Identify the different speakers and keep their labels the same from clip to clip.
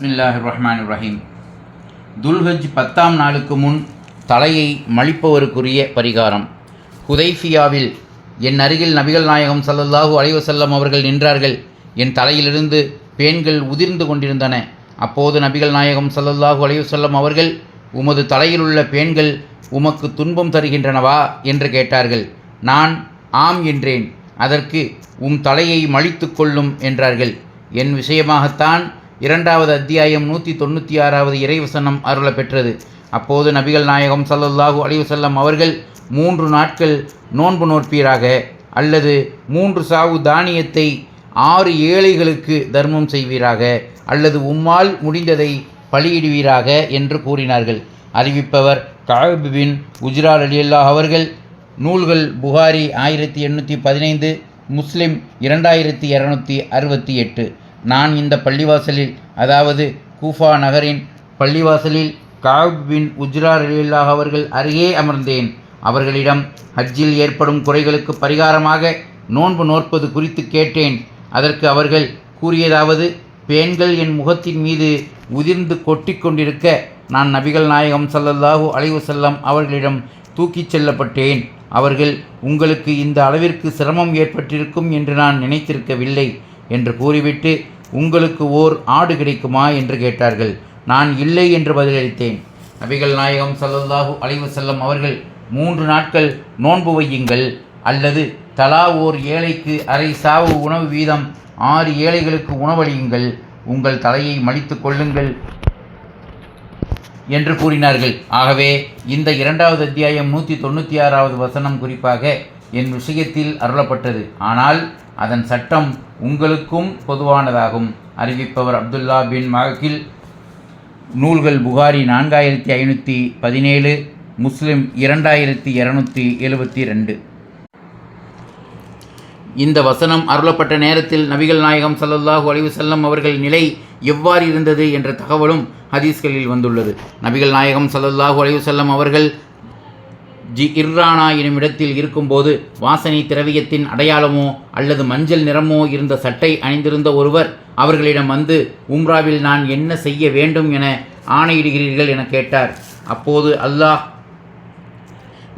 Speaker 1: பிஸ்மில்லாஹ் ரஹ்மான் ரஹீம் துல்ஹஜ் பத்தாம் நாளுக்கு முன் தலையை மழிப்பவருக்குரிய பரிகாரம். ஹுதைஃபியாவில் என் அருகில் நபிகள் நாயகம் சல்லல்லாஹூ அலைவசல்லம் அவர்கள் நின்றார்கள். என் தலையிலிருந்து பேன்கள் உதிர்ந்து கொண்டிருந்தன. அப்போது நபிகள் நாயகம் சல்லல்லாஹூ அலைவசல்லம் அவர்கள் உமது தலையிலுள்ள பேன்கள் உமக்கு துன்பம் தருகின்றனவா? என்று கேட்டார்கள். நான் ஆம் என்றேன். அதற்கு உம் தலையை மழித்து கொள்ளும் என்றார்கள். என் விஷயமாகத்தான் இரண்டாவது அத்தியாயம் நூற்றி தொண்ணூற்றி ஆறாவது இறைவசனம் அருளப் பெற்றது அப்போது நபிகள் நாயகம் சல்லல்லாஹு அலிவசல்லம் அவர்கள் மூன்று நாட்கள் நோன்பு நோற்பீராக அல்லது மூன்று சாவு தானியத்தை ஆறு ஏழைகளுக்கு தர்மம் செய்வீராக அல்லது உம்மால் முடிந்ததை பலியிடுவீராக என்று கூறினார்கள். அறிவிப்பவர் கஅப் குஜ்ரால் உஜ்ரால் அலியல்லாஹ் அவர்கள். நூல்கள் புகாரி ஆயிரத்தி எண்ணூற்றி பதினைந்து முஸ்லிம் இரண்டாயிரத்தி இரநூத்தி அறுபத்தி எட்டு. நான் இந்த பள்ளிவாசலில் அதாவது கூஃபா நகரின் பள்ளிவாசலில் காப் பின் உஜ்ரா ரலில்லாஹ் அவர்கள் அருகே அமர்ந்தேன். அவர்களிடம் ஹஜ்ஜில் ஏற்படும் குறைகளுக்கு பரிகாரமாக நோன்பு நோற்பது குறித்து கேட்டேன். அதற்கு அவர்கள் கூறியதாவது பேன்கள் என் முகத்தின் மீது உதிர்ந்து கொட்டி கொண்டிருக்க நான் நபிகள் நாயகம் சல்லல்லாஹூ அலைவு செல்லம் அவர்களிடம் தூக்கிச் செல்லப்பட்டேன். அவர்கள் உங்களுக்கு இந்த அளவிற்கு சிரமம் ஏற்பட்டிருக்கும் என்று நான் நினைத்திருக்கவில்லை என்று கூறிவிட்டு உங்களுக்கு ஓர் ஆடு கிடைக்குமா என்று கேட்டார்கள். நான் இல்லை என்று பதிலளித்தேன். நபிகள் நாயகம் ஸல்லல்லாஹு அலைவு செல்லம் அவர்கள் மூன்று நாட்கள் நோன்பு வையுங்கள். அல்லது தலா ஓர் ஏழைக்கு அரை சாவு உணவு வீதம் ஆறு ஏழைகளுக்கு உணவளியுங்கள். உங்கள் தலையை மடித்து கொள்ளுங்கள் என்று கூறினார்கள். ஆகவே இந்த இரண்டாவது அத்தியாயம் நூற்றி தொண்ணூற்றி ஆறாவது வசனம் குறிப்பாக என் விஷயத்தில் அருளப்பட்டது. ஆனால் அதன் சட்டம் உங்களுக்கும் பொதுவானதாகும். அறிவிப்பவர் அப்துல்லா பின் மகக்கில் நூல்கள் புகாரி நான்காயிரத்தி ஐநூற்றி பதினேழு முஸ்லிம் இரண்டாயிரத்தி இரநூத்தி எழுபத்தி ரெண்டு. இந்த வசனம் அருளப்பட்ட நேரத்தில் நபிகள் நாயகம் ஸல்லல்லாஹு அலிவு செல்லம் அவர்கள் நிலை எவ்வாறு இருந்தது என்ற தகவலும் ஹதீஸ்களில் வந்துள்ளது. நபிகள் நாயகம் ஸல்லல்லாஹு அலிவு செல்லம் அவர்கள் ஜி இர்ரானா எனும் இடத்தில் இருக்கும்போது வாசனை திரவியத்தின் அடையாளமோ அல்லது மஞ்சள் நிறமோ இருந்த சட்டை அணிந்திருந்த ஒருவர் அவர்களிடம் வந்து உம்ராவில் நான் என்ன செய்ய வேண்டும் என ஆணையிடுகிறீர்கள் என கேட்டார். அப்போது அல்லாஹ்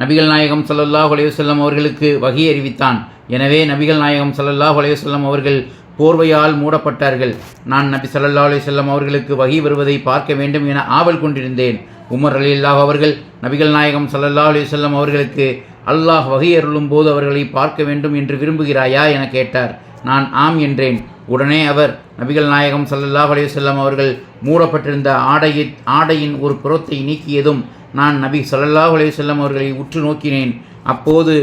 Speaker 1: நபிகள் நாயகம் சல்லல்லாஹ் அலைஹி அவர்களுக்கு வகி அறிவித்தான். எனவே நபிகள் நாயகம் சல்லல்லாஹ் அலைஹி அவர்கள் போர்வையால் மூடப்பட்டார்கள். நான் நபி சல்லல்லா அலையுசல்லம் அவர்களுக்கு வகி வருவதை பார்க்க வேண்டும் என ஆவல் கொண்டிருந்தேன். உமர் ரலியல்லாஹு அவர்கள் நபிகள் நாயகம் சல்லல்லா அலி வஸல்லம் அவர்களுக்கு அல்லாஹ் வகையருளும் போது அவர்களை பார்க்க வேண்டும் என்று விரும்புகிறாயா என கேட்டார். நான் ஆம் என்றேன். உடனே அவர் நபிகள் நாயகம் சல்லல்லாஹ் அலி வஸல்லம் அவர்கள் மூடப்பட்டிருந்த ஆடையை ஆடையின் ஒரு புறத்தை நீக்கியதும் நான் நபி சல்லல்லாஹ் அலி வஸல்லம் அவர்களை உற்று நோக்கினேன். அப்போது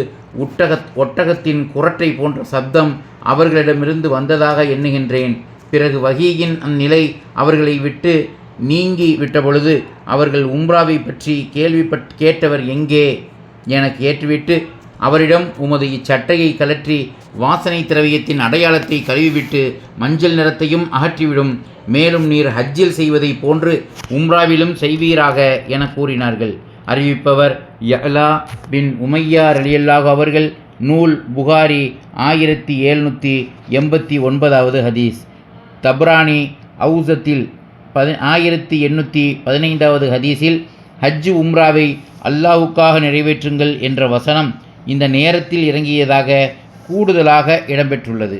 Speaker 1: ஒட்டக ஒட்டகத்தின் குரட்டை போன்ற சப்தம் அவர்களிடமிருந்து வந்ததாக எண்ணுகின்றேன். பிறகு வகியின் அந்நிலை அவர்களை விட்டு நீங்கி விட்டபொழுது அவர்கள் உம்ராவை பற்றி கேள்விப்பட் கேட்டவர் எங்கே? என கேட்டுவிட்டு அவரிடம் உமது இச்சட்டையை கலற்றி வாசனை திரவியத்தின் அடையாளத்தை கழுவிவிட்டு மஞ்சள் நிறத்தையும் அகற்றிவிடும். மேலும் நீர் ஹஜ்ஜில் செய்வதைப் போன்று உம்ராவிலும் செய்வீராக என கூறினார்கள். அறிவிப்பவர் யலா பின் உமையா ரலியல்லாஹு அவர்கள். நூல் புகாரி ஆயிரத்தி எழுநூற்றி எண்பத்தி ஒன்பதாவது ஹதீஸ். தப்ரானி அவுசத்தில் பதி ஆயிரத்தி எண்ணூற்றி பதினைந்தாவது ஹதீஸில் ஹஜ்ஜு உம்ராவை அல்லாஹுக்காக நிறைவேற்றுங்கள் என்ற வசனம் இந்த நேரத்தில் இறங்கியதாக கூடுதலாக இடம்பெற்றுள்ளது.